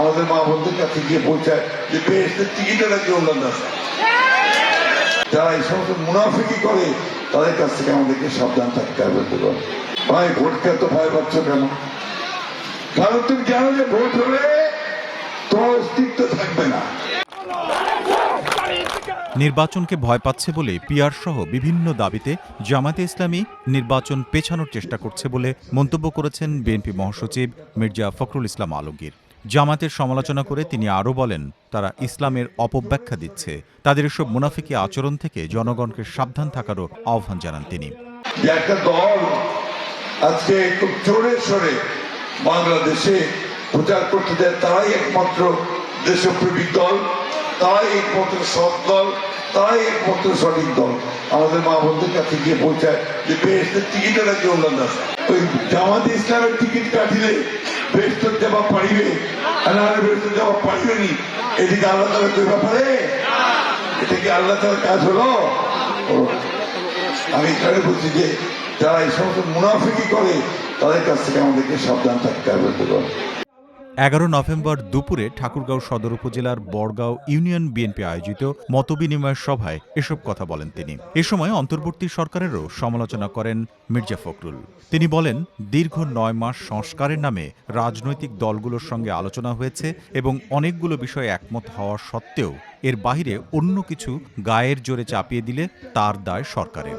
আমাদের মা বোনদের কাছে গিয়ে পৌঁছায় যে বেহেস্তের টিকিটে নাকি অন্যান্য আছে? যারা এই সমস্ত মুনাফিকি করে, তাদের কাছ থেকে আমাদেরকে সাবধান থাকতে হবে ভাই, ভোটকে এত ভয় পাচ্ছ কেন? কারণ তুমি জানো যে ভোট হলে তোমার অস্তিত্ব থাকবে না। নির্বাচনকে ভয় পাচ্ছে বলে পিআর সহ বিভিন্ন দাবিতে জামাতে ইসলামী নির্বাচন পেছানোর চেষ্টা করছে বলে মন্তব্য করেছেন বিএনপি মহাসচিব মির্জা ফখরুল ইসলাম আলমগীর। জামাতের সমালোচনা করে তিনি আরও বলেন, তারা ইসলামের অপব্যাখ্যা দিচ্ছে। তাদের এসব মুনাফিকি আচরণ থেকে জনগণকে সাবধান থাকারও আহ্বান জানান তিনি। একটা দল আজকে খুব জোরে সরে বাংলাদেশে প্রচার করতে দেয়, তারাই একমাত্র দেশপ্রেমিক দল, তারাই একমাত্র সৎ দল, তারাই একমাত্র সঠিক দল। আমাদের মা বোনদের কাছে গিয়ে পৌঁছায় যে বেহেস্তের টিকিটে নাকি অন্যান্য ওই জামাতে ইসলামের টিকিট কাটিলে বেহেস্তের যাওয়া পারিবে। আল্লাহর নাহলে বেহেস্তের যাওয়া পারিবে নি। এদিকে আল্লাহ তালা কই ব্যাপারে। এটা কি আল্লাহ তালার কাজ হলো, আমি এখানে বলছি যে, যারা এই সমস্ত মুনাফিকি করে, তাদের কাছ থেকে আমাদেরকে সাবধান থাকতে হবে এগারো নভেম্বর দুপুরে ঠাকুরগাঁও সদর উপজেলার বড়গাঁও ইউনিয়ন বিএনপি আয়োজিত মতবিনিময় সভায় এসব কথা বলেন তিনি। এ সময় অন্তর্বর্তী সরকারেরও সমালোচনা করেন মির্জা ফখরুল। তিনি বলেন, দীর্ঘ নয় মাস সংস্কারের নামে রাজনৈতিক দলগুলোর সঙ্গে আলোচনা হয়েছে এবং অনেকগুলো বিষয়ে একমত হওয়া সত্ত্বেও এর বাইরে অন্য কিছু গায়ের জোরে চাপিয়ে দিলে তার দায় সরকারের।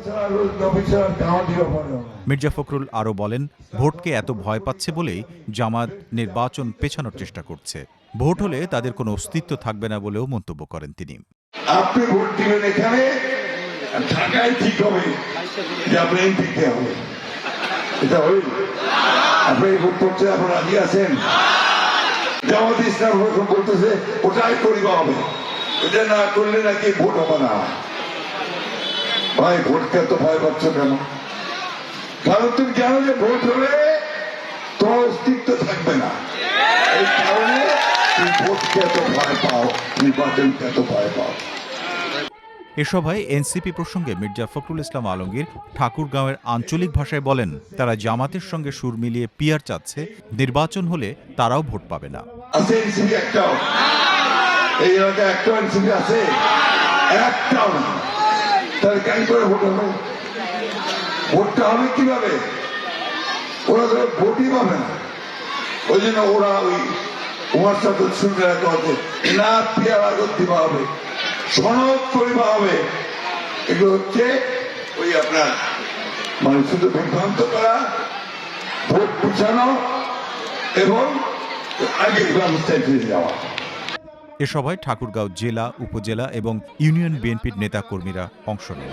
মির্জা ফখরুল আরও বলেন, ভোটকে এত ভয় পাচ্ছে বলেই জামাত নির্বাচন পেছানোর চেষ্টা করছে। ভোট হলে তাদের কোনো অস্তিত্ব থাকবে না বলেও মন্তব্য করেন তিনি। আপনি ভোট দিবেন এখানে, ঢাকায় ঠিক হবে আপনি হবে। এটা হইল। আপনি ভোট রাজি আছেন? জামাত ইসলাম বলতেছে, ওটাই করিবা হবে। এটা না করলে নাকি ভোট হবে না? ভাই ভোটকে তো ভয় পাচ্ছ কেন? কারণ তুমি জানো যে ভোট হলে তোমার অস্তিত্ব থাকবে না। এই কারণে তুমি ভোটকে এত ভয় পাও নির্বাচনকে এত ভয় পাও। এ সভায় এনসিপি প্রসঙ্গে মির্জা ফখরুল ইসলাম আলমগীর ঠাকুরগাঁওয়ের আঞ্চলিক ভাষায় বলেন তারা জামাতের সঙ্গে সুর মিলিয়ে পিয়ার চাচ্ছে নির্বাচন হলে তারাও ভোট পাবে না। এই এলাকায় একটাও এনসিপি আছে একটাও না। তাহলে কেন করে ভোট হবে? ভোটটা হবে কীভাবে? ওরা তো ভোটই পাবে না। ওই জন্য ওরা ওই উমার সাথে শুনতে রাখা হচ্ছে না পিয়ার দিবা হবে, সনদ করিবা হবে। এগুলো হচ্ছে ওই আপনার মানে শুধু বিভ্রান্ত করা, ভোট পিছানো এবং আগের ব্যবস্থায় ফিরে যাওয়া। এ সভায় ঠাকুরগাঁও জেলা উপজেলা এবং ইউনিয়ন বিএনপির নেতাকর্মীরা অংশ নেন।